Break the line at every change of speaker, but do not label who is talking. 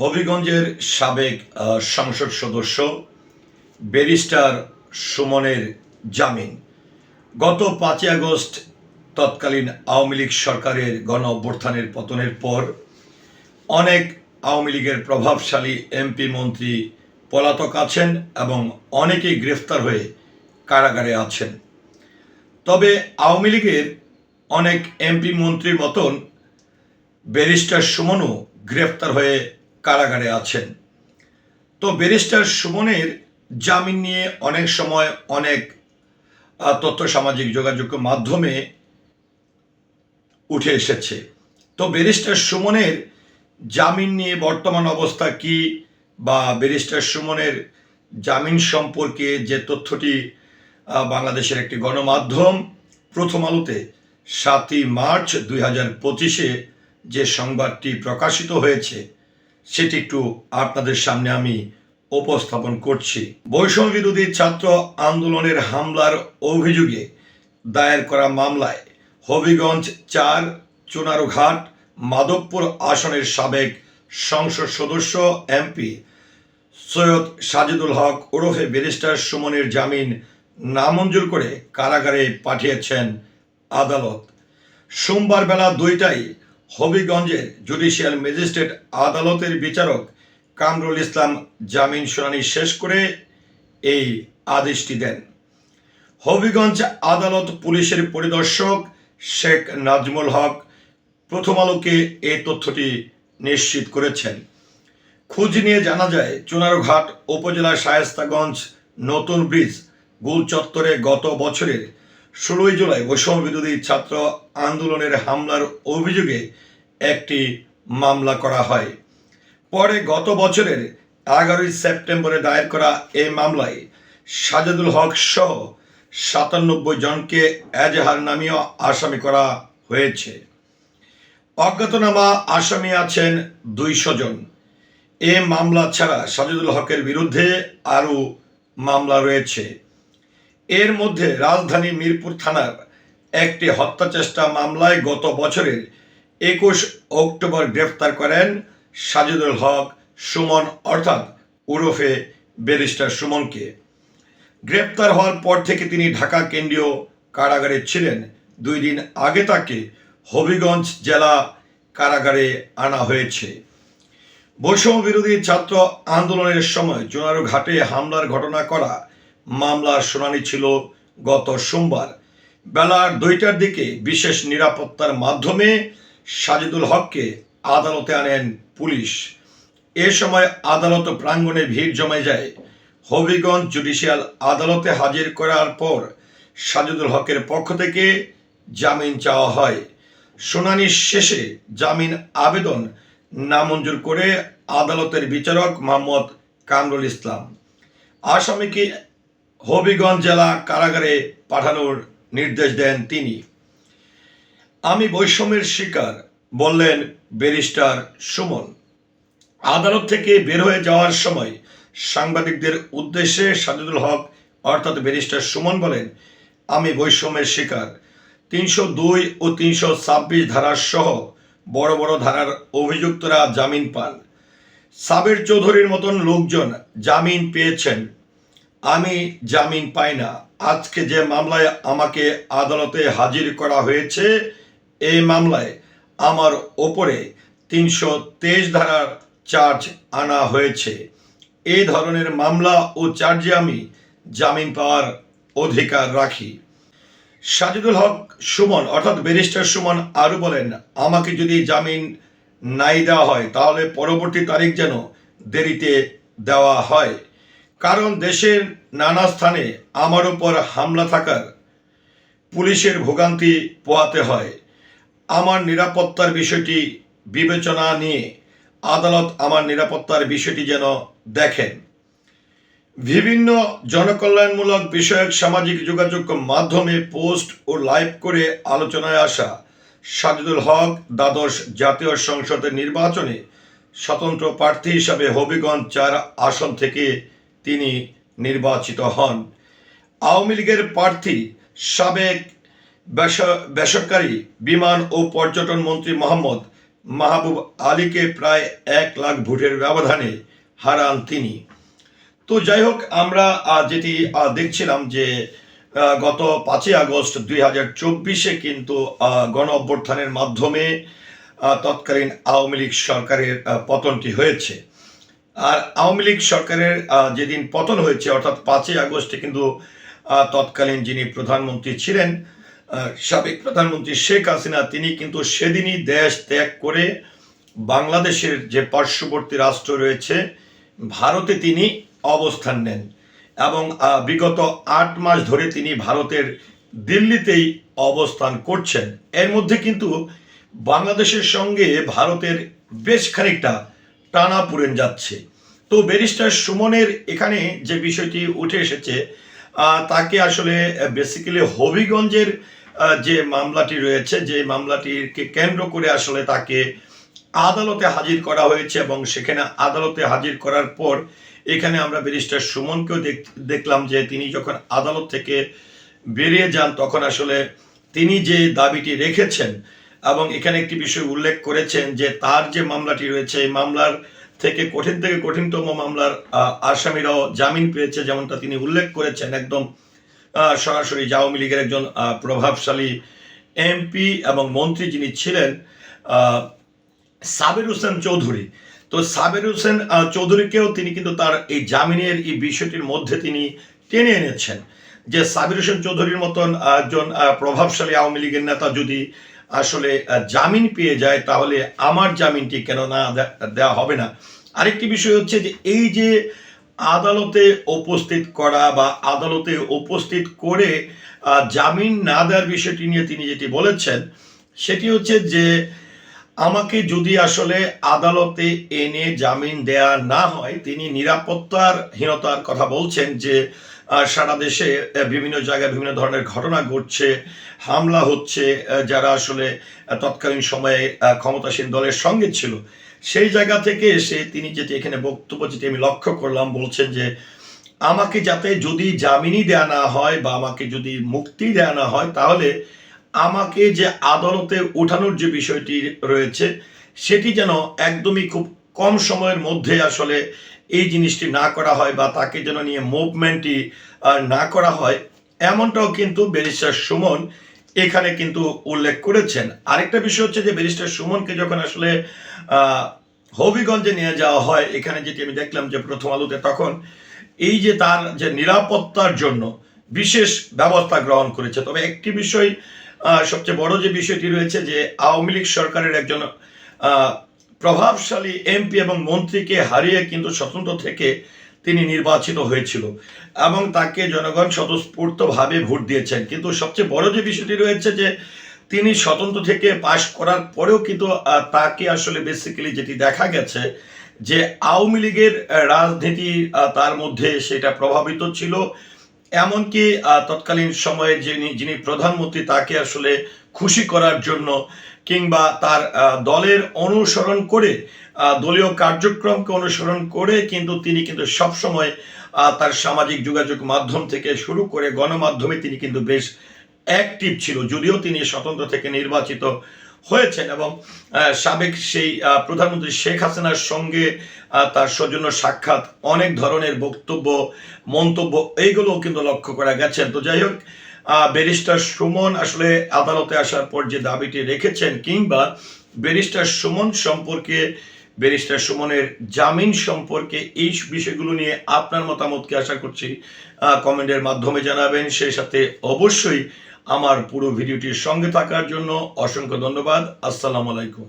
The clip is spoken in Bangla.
হবিগঞ্জের সাবেক সংসদ সদস্য ব্যারিস্টার সুমনের জামিন। গত পাঁচই আগস্ট তৎকালীন আওয়ামী লীগ সরকারের গণ অভ্যুত্থানের পতনের পর অনেক আওয়ামী লীগের প্রভাবশালী এমপি মন্ত্রী পলাতক আছেন এবং অনেকেই গ্রেফতার হয়ে কারাগারে আছেন। তবে আওয়ামী লীগের অনেক এমপি মন্ত্রীর মতন ব্যারিস্টার সুমনও গ্রেফতার হয়ে কারাগারে আছেন। তো ব্যারিস্টার সুমনের জামিন নিয়ে অনেক সময় অনেক তথ্য সামাজিক যোগাযোগ মাধ্যমে উঠে এসেছে। তো ব্যারিস্টার সুমনের জামিন নিয়ে বর্তমান অবস্থা কি বা ব্যারিস্টার সুমনের জামিন সম্পর্কে যে তথ্যটি বাংলাদেশের একটি গণমাধ্যম প্রথম আলোতে সাতই মার্চ দুই হাজার পঁচিশে যে সংবাদটি প্রকাশিত হয়েছে, সেটি একটু আপনাদের সামনে আমি উপস্থাপন করছি। বৈষম্য বিরোধী ছাত্র আন্দোলনের হামলার অভিযোগে দায়ের করা মামলায় হবিগঞ্জ চার, চুনারুঘাট, মাধবপুর আসনের সাবেক সংসদ সদস্য এমপি সৈয়দ সাজিদুল হক ওরফে ব্যারিস্টার সুমনের জামিন নামঞ্জুর করে কারাগারে পাঠিয়েছেন আদালত। সোমবার বেলা দুইটায় হবিগঞ্জের জুডিশিয়াল ম্যাজিস্ট্রেট আদালতের বিচারক কামরুল ইসলাম জামিন শুনানি শেষ করে এই আদেশটি দেন। হবিগঞ্জ আদালত পুলিশের পরিদর্শক শেখ নাজমুল হক প্রথম আলোকে এই তথ্যটি নিশ্চিত করেছেন। খোঁজ নিয়ে জানা যায়, চুনারঘাট উপজেলার শায়েস্তাগঞ্জ নতুন ব্রিজ গুল চত্বরে গত বছরের ষোলোই জুলাই বৈষম্য বিরোধী ছাত্র আন্দোলনের হামলার অভিযোগে একটি মামলা করা হয়। পরে গত বছরের এগারোই সেপ্টেম্বরে দায়ের করা এই মামলায় সাজেদুল হক সহ সাতানব্বই জনকে এজাহার নামীয় আসামি করা হয়েছে। অজ্ঞাতনামা আসামি আছেন দুইশো জন। এ মামলা ছাড়া সাজেদুল হকের বিরুদ্ধে আরও মামলা রয়েছে। এর মধ্যে রাজধানী মিরপুর থানার একটি হত্যা চেষ্টা মামলায় গত বছরের একুশ অক্টোবর গ্রেফতার করেন সাজিদুল হক সুমন, অর্থাৎ ওরফে ব্যারিস্টার সুমনকে। গ্রেপ্তার হওয়ার পর থেকে তিনি ঢাকা কেন্দ্রীয় কারাগারে ছিলেন। দুই দিন আগে তাকে হবিগঞ্জ জেলা কারাগারে আনা হয়েছে। বৈষম্য বিরোধী ছাত্র আন্দোলনের সময় জোনারু ঘাটে হামলার ঘটনা করা মামলার শুনানি ছিল গত সোমবার। বেলার দুইটার দিকে বিশেষ নিরাপত্তার মাধ্যমে সাজিদুল হককে আদালতে আনেন পুলিশ। এ সময় আদালত প্রাঙ্গণে ভিড় জমে যায়। হবিগঞ্জ জুডিশিয়াল আদালতে হাজির করার পর সাজিদুল হকের পক্ষ থেকে জামিন চাওয়া হয়। শুনানি শেষে জামিন আবেদন নামঞ্জুর করে আদালতের বিচারক মোহাম্মদ কামরুল ইসলাম। আসামিকে হবিগঞ্জ জেলা কারাগারে পাঠানোর নির্দেশ দেন তিনি। আমি বৈষম্যের শিকার, বললেন ব্যারিস্টার সুমন। আদালত থেকে বের হয়ে যাওয়ার সময় সাংবাদিকদের উদ্দেশ্যে সাজিদুল হক, অর্থাৎ ব্যারিস্টার সুমন বলেন, আমি বৈষম্যের শিকার। তিনশো দুই ও তিনশো ছাব্বিশ ধারার সহ বড় বড় ধারার অভিযুক্তরা জামিন পান। সাবের চৌধুরীর মতন লোকজন জামিন পেয়েছেন। আমি জামিন পাই না। আজকে যে মামলায় আমাকে আদালতে হাজির করা হয়েছে, এই মামলায় আমার ওপরে তিনশো তেইশ ধারার চার্জ আনা হয়েছে। এই ধরনের মামলা ও চার্জে আমি জামিন পাওয়ার অধিকার রাখি। সাজিদুল হক সুমন, অর্থাৎ ব্যারিস্টার সুমন আরও বলেন, আমাকে যদি জামিন নাই দেওয়া হয়, তাহলে পরবর্তী তারিখ যেন দেরিতে দেওয়া হয়। কারণ দেশের নানা স্থানে আমার উপর হামলা থাকার পুলিশের ভোগান্তি পোয়াতে হয়। আমার নিরাপত্তার বিষয়টি বিবেচনা নিয়ে আদালত আমার নিরাপত্তার বিষয়টি যেন দেখেন। বিভিন্ন জনকল্যাণমূলক বিষয়ক সামাজিক যোগাযোগ মাধ্যমে পোস্ট ও লাইভ করে আলোচনায় আসা সাজিদুল হক দ্বাদশ জাতীয় সংসদের নির্বাচনে স্বতন্ত্র প্রার্থী হিসাবে হবিগঞ্জ চার আসন থেকে তিনি নির্বাচিত হন। আওয়ামী লীগের প্রার্থী সাবেক বেস- বেসরকারি বিমান ও পর্যটন মন্ত্রী মোহাম্মদ মাহবুব আলীকে প্রায় এক লাখ ভোটের ব্যবধানে হারান তিনি। তো যাই হোক, আমরা যেটি দেখছিলাম যে গত পাঁচই আগস্ট দুই হাজার চব্বিশে কিন্তু গণ অভ্যর্থানের মাধ্যমে তৎকালীন আওয়ামী লীগ সরকারের পতনটি হয়েছে। আর আওয়ামী লীগ সরকারের যেদিন পতন হয়েছে, অর্থাৎ পাঁচই আগস্টে কিন্তু তৎকালীন যিনি প্রধানমন্ত্রী ছিলেন সাবেক প্রধানমন্ত্রী শেখ হাসিনা, তিনি কিন্তু সেদিনই দেশ ত্যাগ করে বাংলাদেশের যে পার্শ্ববর্তী রাষ্ট্র রয়েছে, ভারতে তিনি অবস্থান নেন। এবং বিগত আট মাস ধরে তিনি ভারতের দিল্লিতেই অবস্থান করছেন। এর মধ্যে কিন্তু বাংলাদেশের সঙ্গে ভারতের বেশ খানিকটা টানা পুরেন যাচ্ছে। তো ব্যারিস্টার সুমনের এখানে যে বিষয়টি উঠে এসেছে তাকে আসলে বেসিক্যালি হবিগঞ্জের যে মামলাটি রয়েছে, যে মামলাটিকে কেন্দ্র করে আসলে তাকে আদালতে হাজির করা হয়েছে এবং সেখানে আদালতে হাজির করার পর এখানে আমরা ব্যারিস্টার সুমনকেও দেখ- দেখলাম যে তিনি যখন আদালত থেকে বেরিয়ে যান, তখন আসলে তিনি যে দাবিটি রেখেছেন এবং এখানে একটি বিষয় উল্লেখ করেছেন যে তার যে মামলাটি রয়েছে, এই মামলার থেকে কঠিন থেকে কঠিনতম মামলার আসামিরাও জামিন পেয়েছে যেমনটা তিনি উল্লেখ করেছেন। একদম সরাসরি আওয়ামী লীগের একজন প্রভাবশালী এমপি এবং মন্ত্রী যিনি ছিলেন সাবির হোসেন চৌধুরী। তো সাবির হোসেন চৌধুরীকেও তিনি কিন্তু তার এই জামিনের, এই বিষয়টির মধ্যে তিনি টেনে এনেছেন যে সাবির হোসেন চৌধুরীর মতন একজন প্রভাবশালী আওয়ামী লীগের নেতা যদি আসলে জামিন পেয়ে যায়, তাহলে আমার জামিনটি কেন না দেওয়া হবে না? আরেকটি বিষয় হচ্ছে যে, এই যে আদালতে উপস্থিত করা বা আদালতে উপস্থিত করে জামিন না দেওয়ার বিষয়টি নিয়ে তিনি যেটি বলেছেন, সেটি হচ্ছে যে, আমাকে যদি আসলে আদালতে এনে জামিন দেয়া না হয়, তিনি নিরাপত্তার হীনতার কথা বলছেন যে সারা দেশে বিভিন্ন জায়গায় বিভিন্ন ধরনের ঘটনা ঘটছে, হামলা হচ্ছে যারা আসলে তৎকালীন সময়ে ক্ষমতাসীন দলের সঙ্গে ছিল। সেই জায়গা থেকে এসে তিনি যেটি এখানে বক্তব্য, যেটি আমি লক্ষ্য করলাম, বলছেন যে, আমাকে যাতে যদি জামিনই দেয়া না হয় বা আমাকে যদি মুক্তি দেয়া না হয়, তাহলে আমাকে যে আদালতে ওঠানোর যে বিষয়টি রয়েছে, সেটি যেন একদমই খুব কম সময়ের মধ্যে আসলে এই জিনিসটি না করা হয় বা তাকে যেন নিয়ে মুভমেন্টটি না করা হয়, এমনটাও কিন্তু ব্যারিস্টার সুমন এখানে কিন্তু উল্লেখ করেছেন। আরেকটা বিষয় হচ্ছে যে ব্যারিস্টার সুমনকে যখন আসলে হবিগঞ্জে নিয়ে যাওয়া হয়, এখানে যেটি আমি দেখলাম যে প্রথম আলোতে তখন, এই যে তার যে নিরাপত্তার জন্য বিশেষ ব্যবস্থা গ্রহণ করেছে। তবে একটি বিষয় সবচেয়ে বড় যে বিষয়টি রয়েছে যে আওয়ামী লীগ সরকারের একজন প্রভাবশালী এমপি এবং মন্ত্রীকে হারিয়ে কিন্তু স্বতন্ত্র থেকে তিনি নির্বাচিত হয়েছিল এবং তাকে জনগণ স্বতঃস্ফূর্তভাবে ভোট দিয়েছেন। কিন্তু সবচেয়ে বড় যে বিষয়টি রয়েছে যে তিনি স্বতন্ত্র থেকে পাশ করার পরেও কিন্তু তাকে আসলে বেসিক্যালি যেটি দেখা গেছে যে আওয়ামী লীগের রাজনীতি তার মধ্যে সেটা প্রভাবিত ছিল। এমনকি তৎকালীন সময়ে যিনি যিনি প্রধানমন্ত্রী, তাকে আসলে খুশি করার জন্য কিংবা তার দলের অনুসরণ করে দলীয় কার্যক্রমকে অনুসরণ করে কিন্তু তিনি কিন্তু সবসময় তার সামাজিক যোগাযোগ মাধ্যম থেকে শুরু করে গণমাধ্যমে তিনি কিন্তু বেশ অ্যাক্টিভ ছিল। যদিও তিনি স্বতন্ত্র থেকে নির্বাচিত হয়েছেন এবং সাবেক সেই প্রধানমন্ত্রী শেখ হাসিনার সঙ্গে তার সৌজন্য সাক্ষাৎ, অনেক ধরনের বক্তব্য, মন্তব্য এইগুলো কিন্তু লক্ষ্য করা গেছে। তো যাই হোক ব্যারিস্টার সুমন আসলে আদালতে আসার পর যে দাবিটি রেখেছেন কিংবা ব্যারিস্টার সুমন সম্পর্কে, ব্যারিস্টার সুমনের জামিন সম্পর্কে এই বিষয়গুলো নিয়ে আপনার মতামতকে আশা করছি কমেন্টের মাধ্যমে জানাবেন। সেই সাথে অবশ্যই আমার পুরো ভিডিওটির সঙ্গে থাকার জন্য অসংখ্য ধন্যবাদ। আসসালামু আলাইকুম।